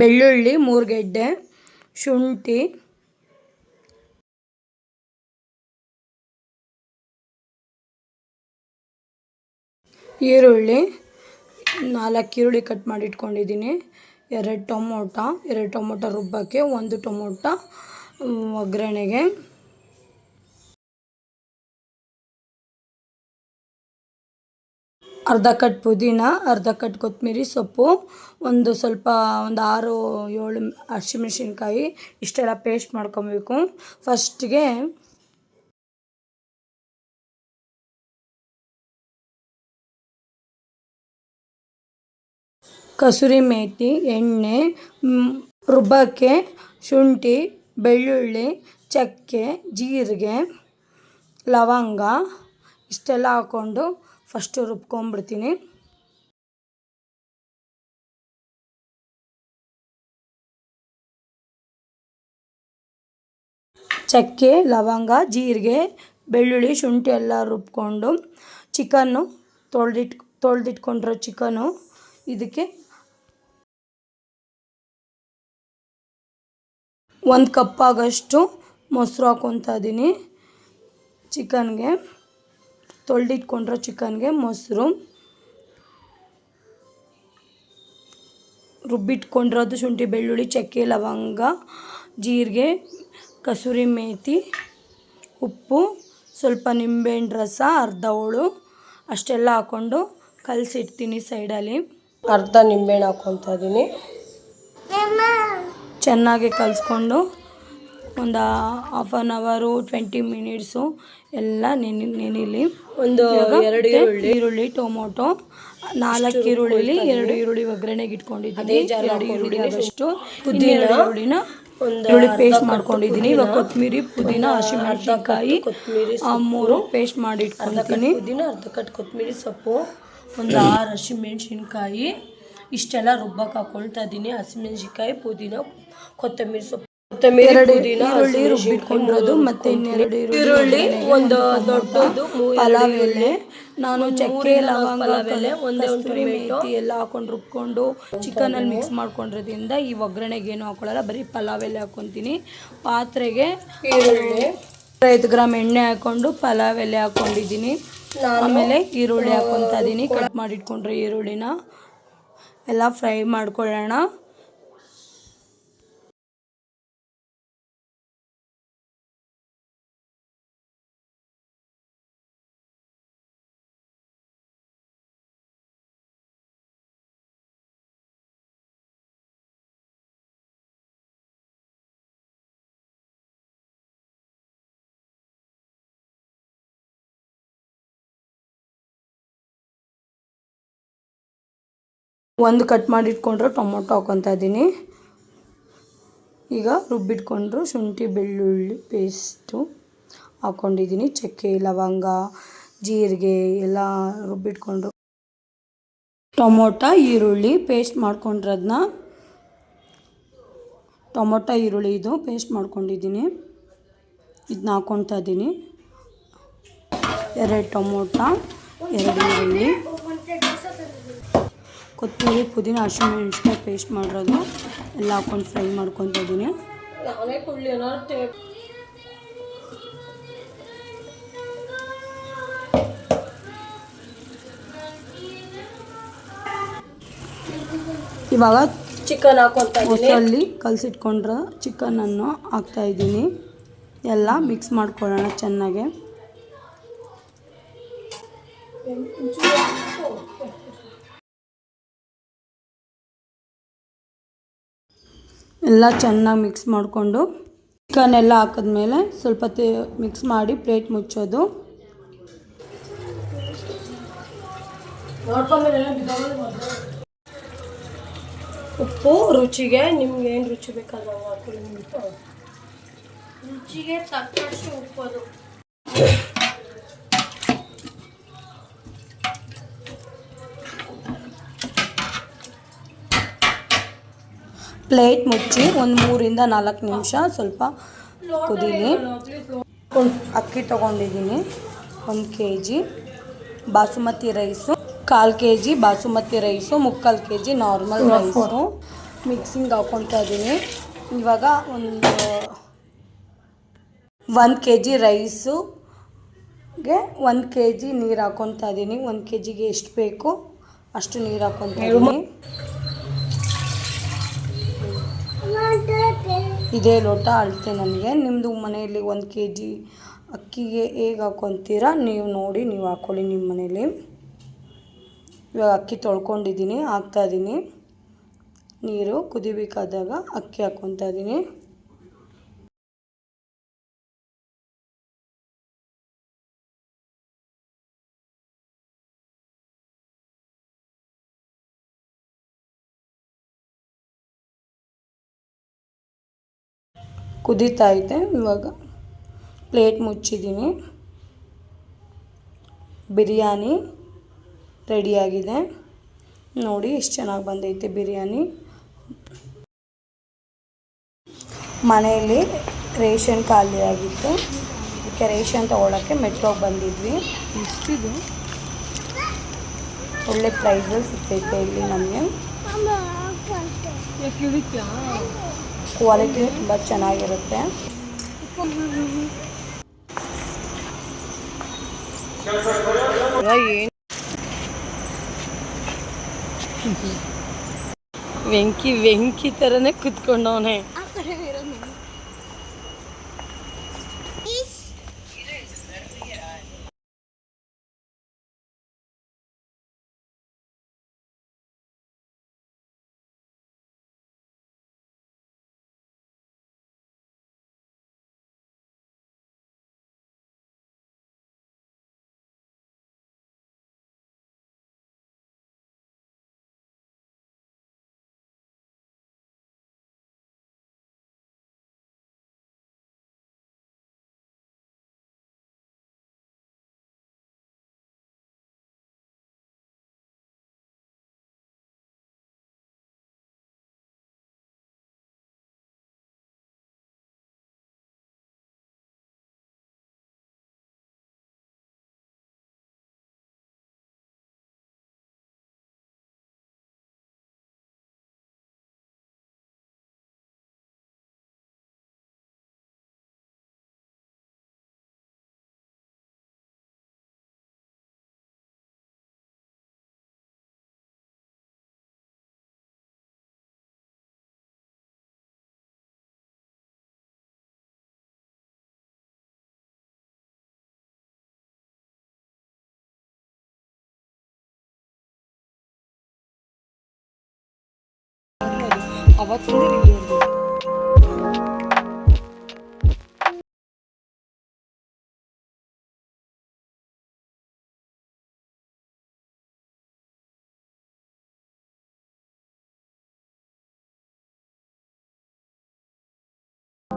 ಬೆಳ್ಳುಳ್ಳಿ ಮೂರು ಗೆಡ್ಡೆ ಶುಂಠಿ, ಈರುಳ್ಳಿ, ನಾಲ್ಕು ಈರುಳ್ಳಿ ಕಟ್ ಮಾಡಿ ಇಟ್ಕೊಂಡಿದ್ದೀನಿ ಎರಡು ಟೊಮೊಟೊ ಎರಡು ಟೊಮೊಟೊ ರುಬ್ಬಕ್ಕೆ ಒಂದು ಟೊಮೊಟೊ ಒಗ್ಗರಣೆಗೆ. ಅರ್ಧ ಕಟ್ ಪುದೀನ, ಅರ್ಧ ಕಟ್ ಕೊತ್ತಂಬರಿ ಸೊಪ್ಪು, ಒಂದು ಸ್ವಲ್ಪ ಒಂದು ಆರು, ಏಳು ಹಸಿಮೆಣ್ಸಿನ್ಕಾಯಿ ಇಷ್ಟೆಲ್ಲ ಪೇಸ್ಟ್ ಮಾಡ್ಕೊಬೇಕು. ಫಸ್ಟ್ಗೆ ಕಸೂರಿ ಮೇಥಿ ಎಣ್ಣೆ ರುಬ್ಬಕ್ಕೆ ಶುಂಠಿ, ಬೆಳ್ಳುಳ್ಳಿ, ಚಕ್ಕೆ, ಜೀರಿಗೆ, ಲವಂಗ ಇಷ್ಟೆಲ್ಲ ಹಾಕ್ಕೊಂಡು ಫಸ್ಟು ರುಬ್ಕೊಂಬಿಡ್ತೀನಿ. ಚಕ್ಕೆ, ಲವಂಗ, ಜೀರಿಗೆ, ಬೆಳ್ಳುಳ್ಳಿ, ಶುಂಠಿ ಎಲ್ಲ ರುಬ್ಕೊಂಡು ಚಿಕನ್ನು ತೊಳೆದಿಟ್, ತೊಳೆದಿಟ್ಕೊಂಡಿರೋ ಚಿಕನು ಇದಕ್ಕೆ ಒಂದು ಕಪ್ ಆಗೋಷ್ಟು ಮೊಸರು ಹಾಕ್ಕೊತಾ ಇದ್ದೀನಿ ಚಿಕನ್ಗೆ. ತೊಳೆದಿಟ್ಕೊಂಡಿರೋ ಚಿಕನ್ಗೆ ಮೊಸರು. ರುಬ್ಬಿಟ್ಕೊಂಡಿರೋದು ಶುಂಠಿ ಬೆಳ್ಳುಳ್ಳಿ ಚಕ್ಕೆ ಲವಂಗ ಜೀರಿಗೆ ಕಸೂರಿ ಮೇಥಿ ಉಪ್ಪು ಸ್ವಲ್ಪ ನಿಂಬೆಹಣ್ಣು ರಸ ಅರ್ಧ ಹೋಳು ಅಷ್ಟೆಲ್ಲ ಹಾಕ್ಕೊಂಡು ಕಲಸಿಡ್ತೀನಿ ಸೈಡಲ್ಲಿ. ಅರ್ಧ ನಿಂಬೆಹಣ್ಣು ಹಾಕ್ಕೊತಾ ಇದ್ದೀನಿ. ಚೆನ್ನಾಗಿ ಕಲಿಸ್ಕೊಂಡು ಒಂದು half an hour twenty minutes ಎಲ್ಲ ನೆನೆ ನೆನಿಲಿ. ಒಂದು ಎರಡು ಈರುಳ್ಳಿ. ಈರುಳ್ಳಿ ಟೊಮೊಟೊ ನಾಲ್ಕು ಈರುಳ್ಳಿ ಎರಡು ಈರುಳ್ಳಿ ಒಗ್ಗರಣೆಗೆ ಇಟ್ಕೊಂಡಿದ್ದೀನಿ. ಎರಡು ಈರುಳ್ಳಿ ಆದಷ್ಟು ಪುದೀನ ಈರುಳ್ಳಿನ ಒಂದು ಈರುಳ್ಳಿ ಪೇಸ್ಟ್ ಮಾಡ್ಕೊಂಡಿದ್ದೀನಿ. ಇವಾಗ ಕೊತ್ತಂಬರಿ ಪುದೀನ ಹಸಿಮೆಣಸಿನಕಾಯಿ ಕೊತ್ತಂಬರಿ ಆ ಮೂರು ಪೇಸ್ಟ್ ಮಾಡಿ ಇಟ್ಕೊಂಡಿದ್ದೀನಿ ಪುದೀನ ಅರ್ಧ ಕಟ್ ಕೊತ್ತಂಬರಿ ಸೊಪ್ಪು. ಒಂದು ಆರು ಹಸಿಮೆಣಸಿನ್ಕಾಯಿ. ಇಷ್ಟೆಲ್ಲ ರುಬ್ಬಕ್ಕೆ ಹಾಕ್ಕೊಳ್ತಾ ಇದ್ದೀನಿ. ಹಸಿಮೆಣ್ಸಿನ್ಕಾಯಿ ಪುದೀನ ಕೊತ್ತಂಬರಿ ಸೊಪ್ಪು. ಎರಡು ಈರುಳ್ಳಿ ರುಬ್ಬಿಟ್ಕೊಂಡಿರೋದು ಮತ್ತೆ ಇನ್ನೆರಡು ಈರುಳ್ಳಿ ಒಂದು ದೊಡ್ಡದು ಪಲಾವ್ ಎಲೆ ನಾನು ಚಕ್ಕೆ ಲವಂಗ ಒಂದೇ ಮೇತಿ ಎಲ್ಲ ಹಾಕೊಂಡು ರುಬ್ಕೊಂಡು ಚಿಕನಲ್ಲಿ ಮಿಕ್ಸ್ ಮಾಡ್ಕೊಂಡಿರೋದ್ರಿಂದ ಈ ಒಗ್ಗರಣೆಗೆ ಏನು ಹಾಕೊಳ್ಳಲ್ಲ ಬರೀ ಪಲಾವ್ ಎಲೆ ಹಾಕೊತೀನಿ ಪಾತ್ರೆಗೆ ಈರುಳ್ಳಿ. ಐದು ಗ್ರಾಮ್ ಎಣ್ಣೆ ಹಾಕೊಂಡು ಪಲಾವ್ ಎಲೆ ಹಾಕೊಂಡಿದ್ದೀನಿ ಆಮೇಲೆ ಈರುಳ್ಳಿ ಹಾಕೊಂತ ಇದ್ದೀನಿ ಕಟ್ ಮಾಡಿಟ್ಕೊಂಡ್ರೆ ಈರುಳ್ಳಿನ ಎಲ್ಲ ಫ್ರೈ ಮಾಡ್ಕೊಳ್ಳೋಣ. ಒಂದು ಕಟ್ ಮಾಡಿಟ್ಕೊಂಡ್ರೆ ಟೊಮೊಟೊ ಹಾಕ್ಕೊತಾ ಇದ್ದೀನಿ. ಈಗ ರುಬ್ಬಿಟ್ಕೊಂಡ್ರು ಶುಂಠಿ, ಬೆಳ್ಳುಳ್ಳಿ ಪೇಸ್ಟು ಹಾಕ್ಕೊಂಡಿದ್ದೀನಿ ಚಕ್ಕೆ, ಲವಂಗ, ಜೀರಿಗೆ ಎಲ್ಲ ರುಬ್ಬಿಟ್ಕೊಂಡ್ರು ಟೊಮೊಟೊ, ಈರುಳ್ಳಿ ಪೇಸ್ಟ್ ಮಾಡ್ಕೊಂಡಿರೋದನ್ನ ಟೊಮೊಟೊ, ಈರುಳ್ಳಿ ಇದು ಪೇಸ್ಟ್ ಮಾಡ್ಕೊಂಡಿದ್ದೀನಿ. ಇದನ್ನ ಹಾಕ್ಕೊತಾ ಇದ್ದೀನಿ. ಎರಡು ಟೊಮೊಟೊ, ಎರಡು ಈರುಳ್ಳಿ. ಕೊತ್ತಂಬರಿ ಪುದೀನ ಹಸಿಮೆಣ್ಸಿನ್ಕಾಯಿ ಪೇಸ್ಟ್ ಮಾಡಿರೋದು. ಎಲ್ಲ ಹಾಕೊಂಡು ಫ್ರೈ ಮಾಡ್ಕೊತ ಇದ್ದೀನಿ. ಇವಾಗ ಚಿಕನ್ ಹಾಕೊತಾ ಕಲಸಿಟ್ಕೊಂಡ್ರೆ ಚಿಕನನ್ನು ಹಾಕ್ತಾ ಇದ್ದೀನಿ. ಎಲ್ಲ ಮಿಕ್ಸ್ ಮಾಡ್ಕೊಳ್ಳೋಣ ಚೆನ್ನಾಗೆ. ಎಲ್ಲ ಚೆನ್ನಾಗಿ ಮಿಕ್ಸ್ ಮಾಡಿಕೊಂಡು ಚಿಕನ್ ಎಲ್ಲ ಹಾಕಿದ್ಮೇಲೆ ಸ್ವಲ್ಪ ಮಿಕ್ಸ್ ಮಾಡಿ ಪ್ಲೇಟ್ ಮುಚ್ಚೋದು. ಉಪ್ಪು, ರುಚಿಗೆ ನಿಮ್ಗೆ ಏನು ರುಚಿ ಬೇಕಾದ್ರೆ ರುಚಿಗೆ ತಕ್ಕಷ್ಟು ಉಪ್ಪದು ಪ್ಲೇಟ್ ಮುಚ್ಚಿ ಒಂದು ಮೂರಿಂದ ನಾಲ್ಕು ನಿಮಿಷ ಸ್ವಲ್ಪ ಕುದೀಲಿ. ಅಕ್ಕಿ ತೊಗೊಂಡಿದ್ದೀನಿ, ಒಂದು ಕೆ ಜಿ ಬಾಸುಮತಿ ರೈಸು, ಕಾಲು ಕೆ ಜಿ ಬಾಸುಮತಿ ರೈಸು, ಮುಕ್ಕಾಲು K G normal rice. Mixing ಹಾಕ್ಕೊತಾ ಇದ್ದೀನಿ ಇವಾಗ ಒಂದು ಒಂದು ಕೆ ಜಿ ರೈಸುಗೆ ಒಂದು ಕೆ ಜಿ ನೀರು ಹಾಕ್ಕೊತಾ ಇದ್ದೀನಿ ಒಂದು ಕೆ ಜಿಗೆ ಎಷ್ಟು ಬೇಕು ಅಷ್ಟು ನೀರು ಹಾಕ್ಕೊತಾ ಇದ್ದೀನಿ ಇದೇ ಲೋಟ ಅಳತೆ ನನಗೆ. ನಿಮ್ಮದು ಮನೆಯಲ್ಲಿ ಒಂದು ಕೆ ಜಿ ಅಕ್ಕಿಗೆ ಹೇಗೆ ಹಾಕ್ಕೊತೀರಾ ನೀವು ನೋಡಿ, ನೀವು ಹಾಕ್ಕೊಳ್ಳಿ ನಿಮ್ಮ ಮನೇಲಿ ಇವಾಗ ಅಕ್ಕಿ ತೊಳ್ಕೊಂಡಿದ್ದೀನಿ ಹಾಕ್ತಾಯಿದ್ದೀನಿ ನೀರು ಕುದಿಬೇಕಾದಾಗ ಅಕ್ಕಿ ಹಾಕ್ಕೊತಾ ಇದ್ದೀನಿ ಕುದೀತಾ ಇದೆ ಇವಾಗ. ಪ್ಲೇಟ್ ಮುಚ್ಚಿದ್ದೀನಿ. ಬಿರಿಯಾನಿ ರೆಡಿಯಾಗಿದೆ. ನೋಡಿ ಎಷ್ಟು ಚೆನ್ನಾಗಿ ಬಂದೈತೆ ಬಿರಿಯಾನಿ. ಮನೆಯಲ್ಲಿ ರೇಷನ್ ಖಾಲಿ ಆಗಿತ್ತು. ಅದಕ್ಕೆ ರೇಷನ್ ತೊಗೊಳಕ್ಕೆ ಮೆಟ್ರೋಗೆ ಬಂದಿದ್ವಿ. ಎಷ್ಟಿದು? ಒಳ್ಳೆ ಪ್ರೈಸಲ್ಲಿ ಸಿಗ್ತೈತೆ ಇಲ್ಲಿ ನಮಗೆ. ಕ್ವಾಲಿಟಿ ತುಂಬ ಚೆನ್ನಾಗಿರುತ್ತೆ. ವೆಂಕಿ ವೆಂಕಿ ಥರನೇ ಕುತ್ಕೊಂಡವನೆ. hava Regierungen.